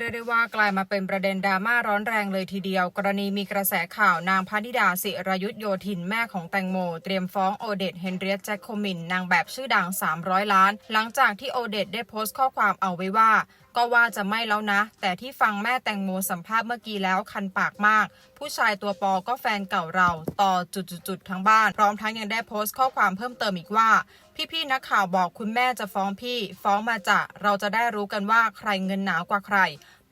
เรียกได้ว่ากลายมาเป็นประเด็นดราม่าร้อนแรงเลยทีเดียว กรณีมีกระแสข่าวนางพนิดาศิรยุทธโยธินแม่ของแตงโม เตรียมฟ้องโอเดตเฮนเรียตแจ็คโคมินนางแบบชื่อดัง 300 ล้าน หลังจากที่โอเดตได้โพสต์ข้อความเอาไว้ว่าก็ว่าจะไม่แล้วนะ แต่ที่ฟังแม่แตงโมสัมภาษณ์เมื่อกี้แล้วคันปากมาก ผู้ชายตัวปอก็แฟนเก่าเราต่อจุดๆทั้งบ้าน พร้อมทั้งยังได้โพสต์ข้อความเพิ่มเติมอีกว่า พี่ๆนักข่าวบอกคุณแม่จะฟ้องพี่ ฟ้องมาจะเราจะได้รู้กันว่าใครเงินหนากว่าใคร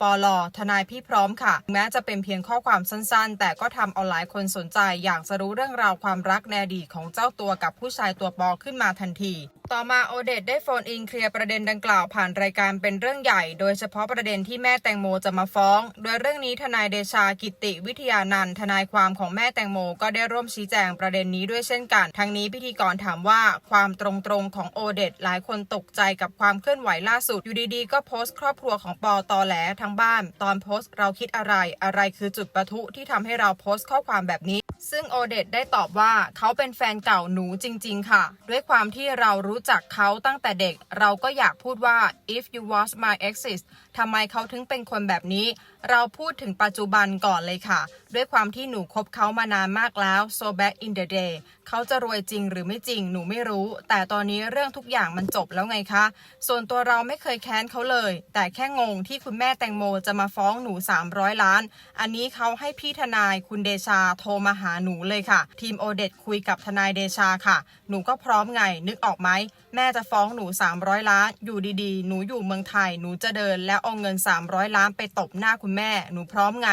ปอลอทนายพี่พร้อมค่ะ แม้จะเป็นเพียงข้อความสั้นๆ แต่ก็ทำเอาหลายคนสนใจ อยากจะรู้เรื่องราวความรักในอดีตของเจ้าตัวกับผู้ชายตัวปอขึ้นมาทันที ต่อมาโอเดตได้โฟนอินเคลียร์ประเด็นดังกล่าวผ่านรายการเป็นเรื่องใหญ่ โดยเฉพาะประเด็นที่แม่แตงโมจะมาฟ้อง โดยเรื่องนี้ทนายเดชากิติวิทยานันท์ทนายความของแม่แตงโมก็ได้ร่วมชี้แจงประเด็นนี้ด้วยเช่นกัน ทั้งนี้พิธีกรถามว่าความตรงๆของโอเดตหลายคนตกใจกับความเคลื่อนไหวล่าสุดอยู่ดีๆ ก็โพสต์ครอบครัวของปอตอแหลทั้งบ้าน ตอนโพสต์เราคิดอะไร อะไรคือจุดประทุที่ทำให้เราโพสต์ข้อความแบบนี้ ซึ่งโอเดตได้ตอบว่าเขาเป็นแฟนเก่าหนูจริง ๆ ค่ะ ด้วยความที่เรารู้จักเขาตั้งแต่เด็ก เราก็อยากพูดว่า if you was my exes ทำไมเขาถึงเป็นคนแบบนี้ เราพูดถึงปัจจุบันก่อนเลยค่ะด้วยความที่หนูคบเขามานานมากแล้ว so back in the day เขาจะรวยจริงหรือไม่จริงหนูไม่รู้ แต่ตอนนี้เรื่องทุกอย่างมันจบแล้วไงคะ ส่วนตัวเราไม่เคยแค้นเขาเลย แต่แค่งงที่คุณแม่แตงโมจะมาฟ้องหนู 300 ล้าน อันนี้เขาให้พี่ทนายคุณเดชาโทรมาหาหนูเลยค่ะ ทีมโอเดตคุยกับทนายเดชาค่ะ หนูก็พร้อมไงนึกออกไหมแม่จะฟ้องหนู 300 ล้าน อยู่ดีๆ หนูอยู่เมืองไทย หนูจะเดินแล้วเอาเงิน 300 ล้านไปตบหน้าคุณแม่ หนูพร้อมไง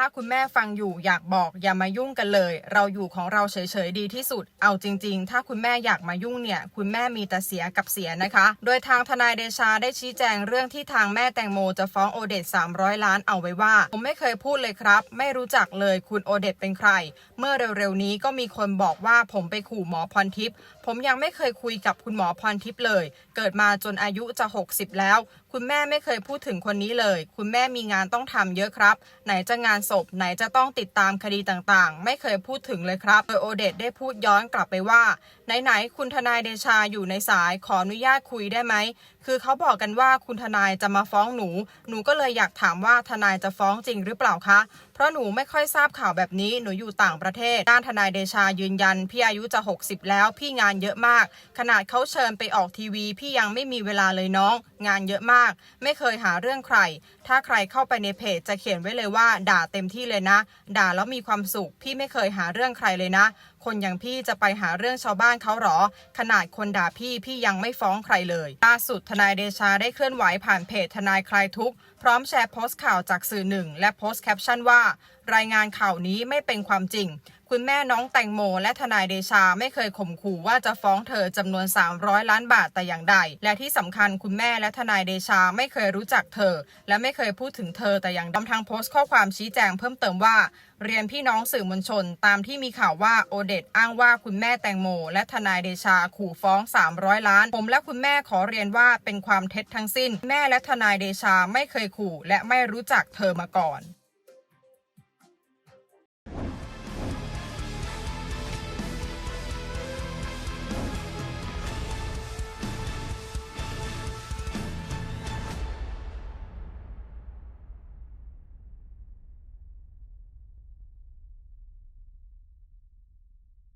ถ้าคุณแม่ฟังอยู่อยากบอกอย่ามายุ่งกันเลย เราอยู่ของเราเฉยๆดีที่สุด เอาจริง ๆ ถ้าคุณแม่อยากมายุ่งเนี่ย คุณแม่มีแต่เสียกับเสียนะคะ โดยทางทนายเดชาได้ชี้แจงเรื่องที่ทางแม่แตงโมจะฟ้องโอเดต300 ล้านเอาไว้ว่า ผมไม่เคยพูดเลยครับ ไม่รู้จักเลยคุณโอเดตเป็นใคร เมื่อเร็วๆนี้ก็มีคนบอกว่าผมไปขู่หมอพรทิพย์ผมยังไม่เคยคุยกับคุณหมอพรทิพย์เลย เกิดมาจนอายุจะ 60 แล้ว คุณแม่ไม่เคยพูดถึงคนนี้เลย คุณแม่มีงานต้องทำเยอะครับ ไหนจะงานศพไหนจะต้องติดตามคดีต่างๆ ไม่เคยพูดถึงเลยครับ โดยโอเดตได้พูดย้อนกลับไปว่า ไหนๆ คุณทนายเดชาอยู่ในสายขออนุญาตคุยได้ไหม คือเขาบอกกันว่าคุณทนายจะมาฟ้องหนู หนูก็เลยอยากถามว่าทนายจะฟ้องจริงหรือเปล่าคะ เพราะหนูไม่ค่อยทราบข่าวแบบนี้ หนูอยู่ต่างประเทศ ด้านทนายเดชายืนยัน พี่อายุจะ 60 แล้ว พี่งานเยอะมาก ขนาดเขาเชิญไปออกทีวี พี่ยังไม่มีเวลาเลยน้อง งานเยอะมาก ไม่เคยหาเรื่องใคร ถ้าใครเข้าไปในเพจจะเขียนไว้เลยว่า ด่าเต็มที่เลยนะ ด่าแล้วมีความสุข พี่ไม่เคยหาเรื่องใครเลยนะ คนอย่างพี่จะไปหาเรื่องชาวบ้านเขาหรอ ขนาดคนด่าพี่พี่ยังไม่ฟ้องใครเลยล่าสุดทนายเดชาได้เคลื่อนไหวผ่านเพจทนายคลายทุกข์พร้อมแชร์โพสต์ข่าวจากสื่อหนึ่งและโพสต์แคปชั่นว่า รายงานข่าวนี้ไม่เป็นความจริง คุณแม่น้องแตงโม และทนายเดชาไม่เคยข่มขู่ว่าจะฟ้องเธอจำนวน 300 ล้านบาทแต่อย่างใด และที่สำคัญคุณแม่และทนายเดชาไม่เคยรู้จักเธอ และไม่เคยพูดถึงเธอแต่อย่างใดทางโพสต์ข้อความชี้แจงเพิ่มเติมว่า เรียนพี่น้องสื่อมวลชน ตามที่มีข่าวว่าโอเดตอ้างว่าคุณแม่แตงโม และทนายเดชาขู่ฟ้อง 300 ล้าน ผมและคุณแม่ขอเรียนว่าเป็นความเท็จทั้งสิ้น แม่และทนายเดชาไม่เคยขู่ และไม่รู้จักเธอมาก่อน